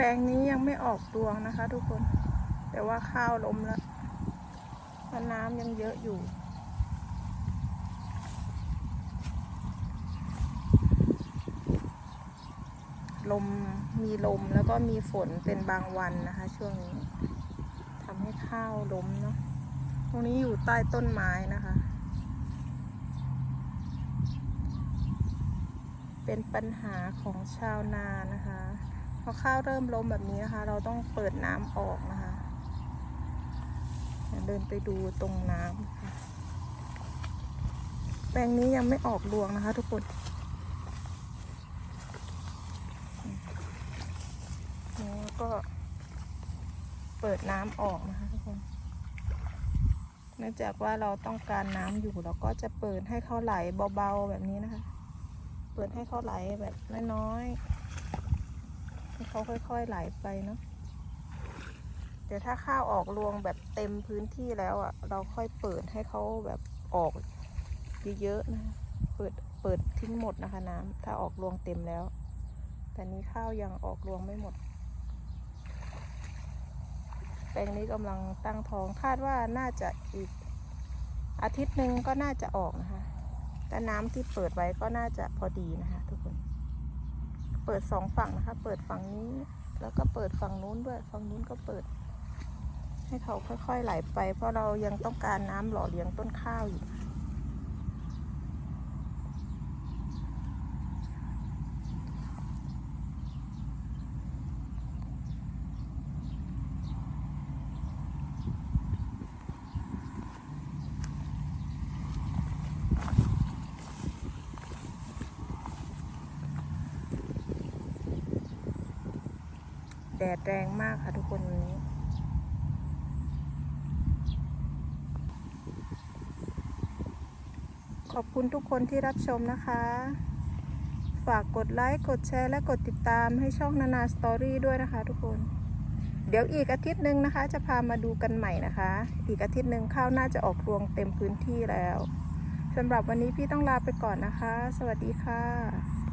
แปลงนี้ยังไม่ออกรวงนะคะ ทุกคน แต่ว่าข้าวล้มแล้วน้ำยังเยอะอยู่ลมมีลมแล้วก็มีฝนเป็นบางวันนะคะ ช่วงนี้ทำให้ข้าวล้มเนาะตรงนี้อยู่ใต้ต้นไม้นะคะ เป็นปัญหาของชาวนานะคะ พอข้าวเริ่มล้มแบบนี้นะคะ เราต้องเปิดน้ำออกนะคะ เดินไปดูตรงน้ำแปลงนี้ยังไม่ออกรวงนะคะ ทุกคนแล้วก็เปิดน้ำออกนะคะทุกคนเนื่องจากว่าเราต้องการน้ำอยู่เราก็จะเปิดให้เขาไหลเบาๆแบบนี้นะคะ เปิดให้เขาไหลแบบน้อยๆ ให้เขาค่อยๆไหลไปเนาะเดี๋ยวถ้าข้าวออกรวงแบบเต็มพื้นที่แล้วอะ เราค่อยเปิดให้เขาแบบออกเยอะๆนะคะเปิดเปิดทิ้งหมดนะคะน้ำถ้าออกรวงเต็มแล้ว แต่นี้ข้าวยังออกรวงไม่หมด แปลงนี้กำลังตั้งท้องคาดว่าน่าจะอีกอาทิตย์หนึ่งก็น่าจะออกนะคะ แต่น้ำที่เปิดไว้ก็น่าจะพอดีนะคะ ทุกคน เปิดสองฝั่งนะคะ เปิดฝั่งนี้ แล้วก็เปิดฝั่งนู้นด้วย ฝั่งนู้นก็เปิด ให้เขาค่อยๆไหลไป เพราะเรายังต้องการน้ำหล่อเลี้ยงต้นข้าวอยู่ แดดแรงมากค่ะทุกคนวันนี้ ขอบคุณทุกคนที่รับชมนะคะ ฝากกดไลค์ กดแชร์ และกดติดตามให้ช่องนานาสตอรี่ด้วยนะคะทุกคน เดี๋ยวอีกอาทิตย์หนึ่งนะคะ จะพามาดูกันใหม่นะคะ อีกอาทิตย์หนึ่งข้าวน่าจะออกรวงเต็มพื้นที่แล้วสำหรับวันนี้พี่ต้องลาไปก่อนนะคะ สวัสดีค่ะ